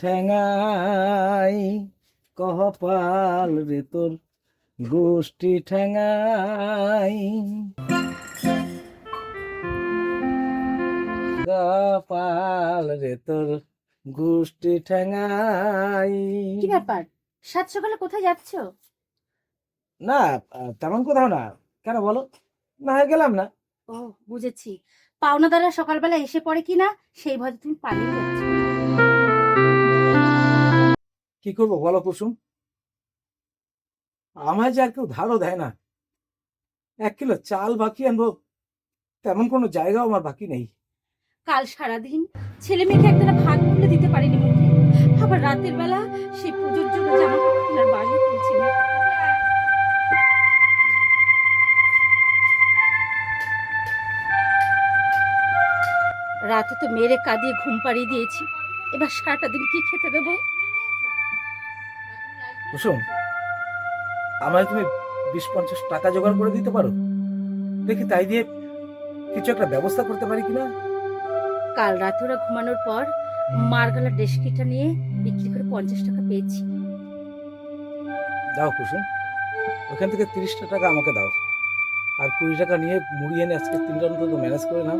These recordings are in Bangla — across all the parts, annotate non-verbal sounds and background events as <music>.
ঠেঙাই কহপাল রে তোর গোষ্ঠী ঠেঙাই। কপাল রে তোর গোষ্ঠী ঠেঙাই। কি ব্যাপার? সাত সকালে কোথায় যাচ্ছ? না তেমন কোথাও না। কেন বলো? না হয় গেলাম না। ও বুঝেছি। পাওনাদাররা সকালবেলা এসে পড়ে কি না সেই ভয়ে তুমি পালিয়ে যাচ্ছ। কি করব বলো কুসুম? আমায় যে আর কেউ ধারও দেয় না। এক কিলো চাল বাকি আনব, তেমন কোনো জায়গাও আমার বাকি নেই। কাল সারাদিন ছেলে মেয়েকে একটা ভাত তুলে দিতে পারিনি মুখে আবার রাতের বেলা সেই পুজোর জন্য জামা কাপড় বাড়ি তুলছি রাতে তো মেরে কাঁদিয়ে ঘুম পাড়িয়ে দিয়েছি। এবার সারাটা দিন কি খেতে দেবো? কুসুম আমায় তুমি বিশ পঞ্চাশ টাকা জোগাড় করে দিতে পারো? দেখি তাই দিয়ে কিছু একটা ব্যবস্থা করতে পারি কিনা? কাল রাতে ওরা ঘুমানোর পর মারগালা ডেস্কিটা নিয়ে বিক্রি করে পঞ্চাশ টাকা পেয়েছি। দাও কুসুম ওখান থেকে তিরিশটা টাকা আমাকে দাও। আর কুড়ি টাকা নিয়ে মুড়ি এনে আজকে তিনটা অন্তত ম্যানেজ করে নাও।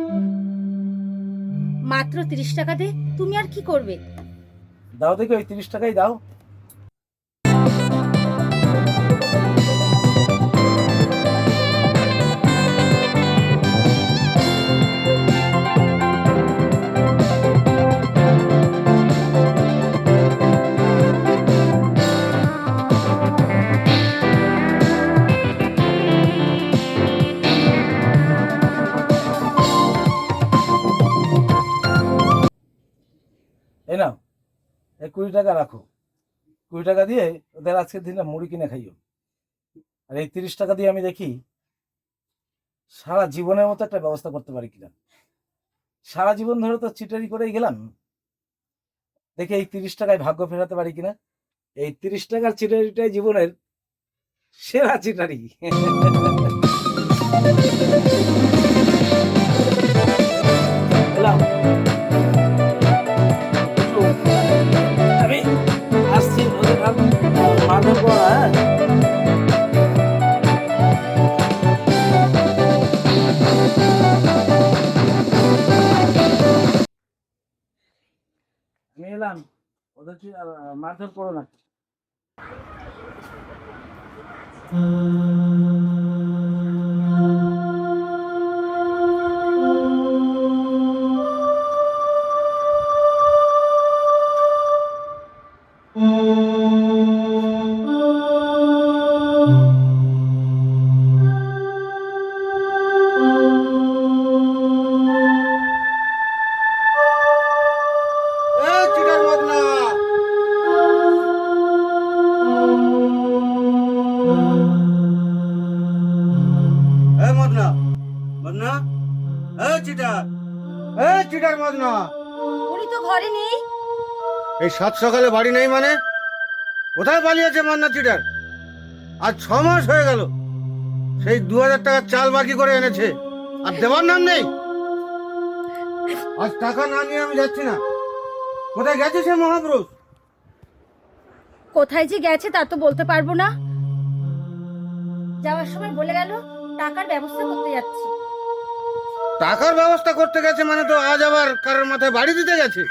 মাত্র তিরিশ টাকা দে তুমি আর কি করবে? দাও দেখি ওই তিরিশ টাকাই দাও। কুড়ি টাকা রাখো। কুড়ি টাকা দিয়ে ওদের আজকের দিনটা মুড়ি কিনে খাইও। আর এই তিরিশ টাকা দিয়ে আমি দেখি সারা জীবনের মতো একটা ব্যবস্থা করতে পারি কিনা। সারা জীবন ধরে তো চিটারি করেই গেলাম। দেখি এই তিরিশ টাকায় ভাগ্য ফেরাতে পারি কিনা। এই তিরিশ টাকার চিটারিটাই জীবনের সেরা চিটারি। <laughs> এলাম। মারধর করো না। ঘরে নেই এই সাত সকালে বাড়ি নেই মানে? কোথায় পালিয়েছে মদনা চিটার? আজ ছ মাস হয়ে গেল। সেই দু হাজার টাকার চাল বাকি করে এনেছে। আর দেওয়ার নাম নেই। আজ টাকা না নিয়ে আমি যাচ্ছি না। কোথায় গেছে সে মহাপুরুষ? কোথায় যে গেছে তা তো বলতে পারব না। যাওয়ার সময় বলে গেল টাকার ব্যবস্থা করতে যাচ্ছি। টাকার ব্যবস্থা করতে গেছে মানে তো আজ আবার কারোর মাথায় বাড়ি দিতে গেছে।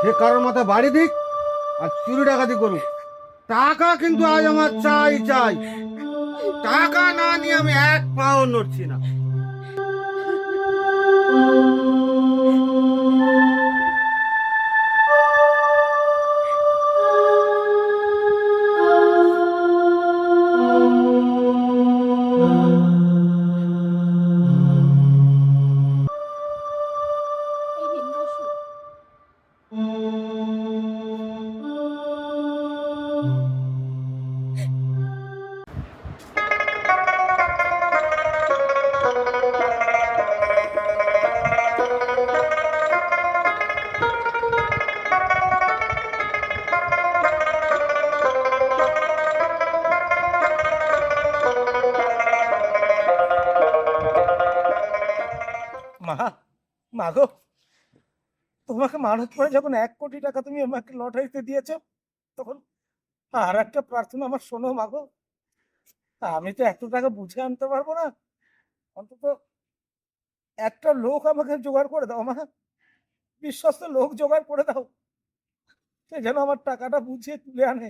সে কারোর মাথায় বাড়ি দিক আর চুরি টাকা ডাকাতি করুক। টাকা কিন্তু আজ আমার চাই চাই। টাকা না নিয়ে আমি এক পাও নড়ছি না। মাগো, তোমাকে মানুষ করে যখন এক কোটি টাকা তুমি আমাকে লটারিতে দিয়েছ, তখন আর একটা প্রার্থনা আমার শোনো মাগো। আমি তো এত টাকা বুঝে আনতে পারব না। অন্তত একটা লোক আমাকে জোগাড় করে দাও, মা। বিশ্বস্ত লোক জোগাড় করে দাও। সে যেন আমার টাকাটা বুঝিয়ে তুলে আনে।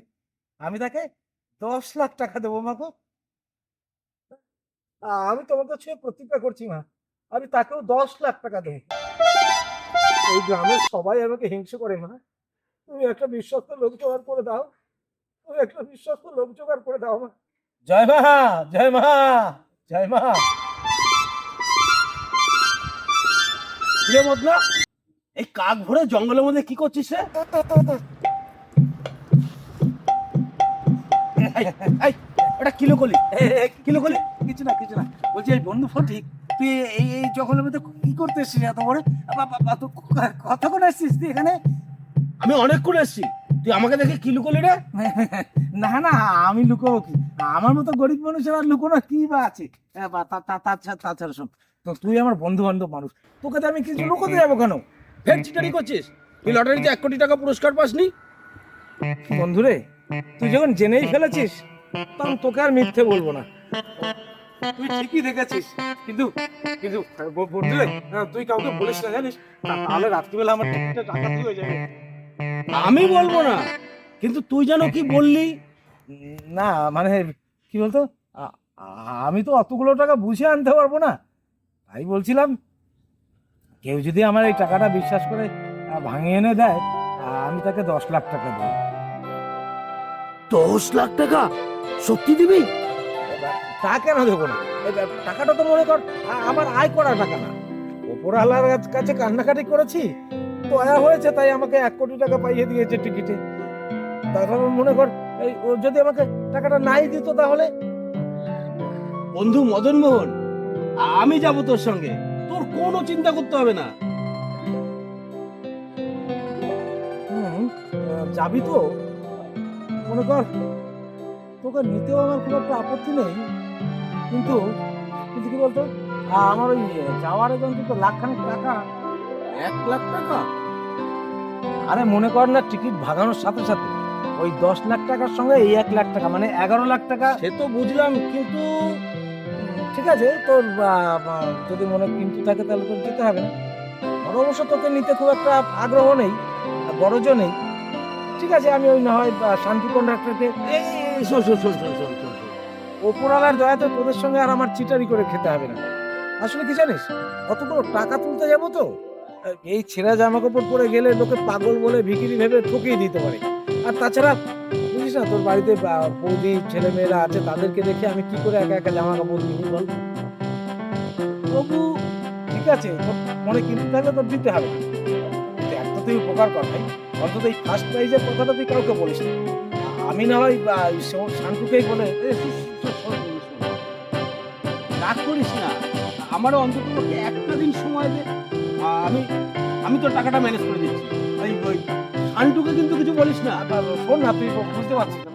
আমি তাকে দশ লাখ টাকা দেবো মাগো। আমি তোমাকে ছুঁয়ে প্রতিজ্ঞা করছি, মা। আমি তাকেও দশ লাখ টাকা দেবো। এই গ্রামের সবাই আমাকে হিংসে করে মা। তুমি একটা বিশ্বস্ত লোক জোগাড় করে দাও। তুমি একটা বিশ্বস্ত লোক জোগাড় করে দাও মা। জয় মা জয় মা জয় মা। রে বদনা এই কাক ভরে জঙ্গলের মধ্যে কি করছিস রে? এটা কিলো কলি? কিলো কলি? কিছু না কিছু না। বলছি এই বন্ধু ফটিক তুই এই এই জঙ্গলের মধ্যে কি করতে এসছিস এত বড়? কতক্ষণ আসছিস তুই এখানে? আমি অনেকক্ষণ এসছি। তুই আমাকে দেখে কিলো কলি রে? <laughs> না না আমি লুকোবো কি? আমার মতো গরিব মানুষের আর লুকোনো কি বা আছে? তাছাড়া তাছাড়া শোন তো তুই আমার বন্ধু বান্ধব মানুষ। তোকে তো আমি কিছু লুকোতে যাব কেন? ফের চিটারি করছিস? তুই লটারিতে এক কোটি টাকা পুরস্কার পাসনি? বন্ধুরে তুই যখন জেনেই ফেলেছিস তখন তোকে আর মিথ্যে বলব না। তুই ঠিকই দেখেছিস। কিন্তু কিন্তু তুই কাউকে বলিস না জানিস? তাহলে রাত্রিবেলা আমার টিকিটটা ডাকাতি হয়ে যাবে। আমি বলব না কিন্তু তুই যেন কি বললি? না মানে কি বলতো? আমি তো অতগুলো টাকা বুঝে আনতে পারব না। তাই বলছিলাম কেউ যদি আমার এই টাকাটা বিশ্বাস করে ভাঙিয়ে এনে দেয় আমি তাকে দশ লাখ টাকা দেব। দশ লাখ টাকা? সত্যি দিবি? তা কেন দেবো না? টাকাটা তো মনে কর আমার আয় করা টাকা না। ওপরওয়ালার কাছ- কান্নাকাটি করেছি দয়া হয়েছে তাই আমাকে এক কোটি টাকা পাইয়ে দিয়েছে টিকিটে। তারপর মনে কর এই ও যদি আমাকে টাকাটা নাই দিত তাহলে? বন্ধু মদন মোহন আমি যাব তোর সঙ্গে। তোর কোনো চিন্তা করতে হবে না। যাবি তো? মনে কর তোকে নিতেও আমার খুব একটা আপত্তি নেই। কিন্তু কিন্তু কি বলতো? আমার ওই যাওয়ার অন্তত লাখখানেক টাকা। এক লাখ টাকা? আরে মনে কর না টিকিট ভাগানোর সাথে সাথে ওই দশ লাখ টাকার সঙ্গে এই এক লাখ টাকা মানে এগারো লাখ টাকা সে তো বুঝলাম কিন্তু ঠিক আছে তোর যদি মনে কিন্তু থাকে তাহলে তোর যেতে হবে না। আমার অবশ্য তোকে নিতে খুব একটা আগ্রহ নেই গরজও নেই ঠিক আছে আমি ওই না হয় শান্তি কন্ডাক্টরকে এই শোন শোন শোন শোন শোন। ওপরওয়ালার দয়াতে তোদের সঙ্গে আর আমার চিটারি করে খেতে হবে না। আসলে কি জানিস কতগুলো টাকা তুলতে যাব তো? এই ছেঁড়া জামা কাপড় পরে গেলে লোকে পাগল বলে ভিকিরি ভেবে ঠকিয়ে দিতে পারে। আর তাছাড়া, বুঝিস না, তোর বাড়িতে বৌদি ছেলে মেয়েরা আছে, তাদেরকে দেখে আমি কি করে একা একা জামা কাপড় কিনি বল? তবু ঠিক আছে মনে কিন্তু থাকলে তোর দিতে হবে। একটা তুই উপকার কর ভাই। অন্তত এই ফার্স্ট প্রাইজের কথাটা তুই কাউকে বলিস না। আমি না হয় শান্তুকেই বলে রাগ করিস না। আমারও অন্তত একটা দিন সময় দে। আমি আমি তোর টাকাটা ম্যানেজ করে দিচ্ছি। ওই ওই শান্টুকে কিন্তু কিছু বলিস না। শোন না, তুই বুঝতে পারছিস। না।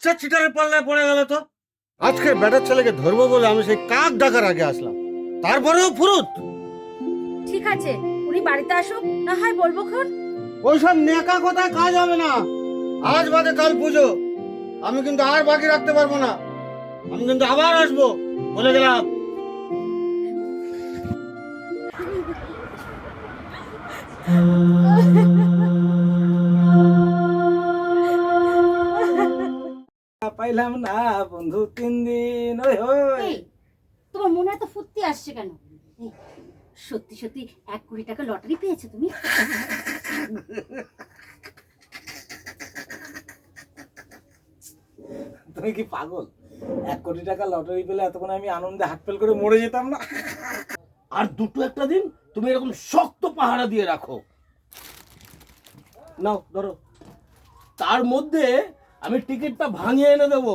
আচ্ছা চিটারের পাল্লায় পড়ে গেল তো। আজকে ব্যাটার ছেলেকে ধরবো বলে আমি সেই কাক ডাকার আগে আসলাম। তারপরেও ফুরুত। ঠিক আছে উনি বাড়িতে আসুক না হয় বলব খন। ওইসব নেকা কথায় কাজ হবে না। আজ বাদে কাল পুজো। আমি কিন্তু আর বাকি রাখতে পারব না। আমি কিন্তু আবার আসব বলে গেলাম। <laughs> পাইলাম না বন্ধু তিন দিন ওই এই তোমার মনে এত ফুর্তি আসছে কেন? সত্যি সত্যি এক কোটি টাকা লটারি পেয়েছ তুমি? তুমি কি পাগল? এক কোটি টাকা লটারি পেলে এতক্ষণ আমি আনন্দে হাট ফেল করে মরে যেতাম না? আর দুটো একটা দিন তুমি এরকম শক্ত পাহারা দিয়ে রাখো। নাও ধরো। তার মধ্যে আমি টিকিটটা ভাঙিয়ে এনে দেবো।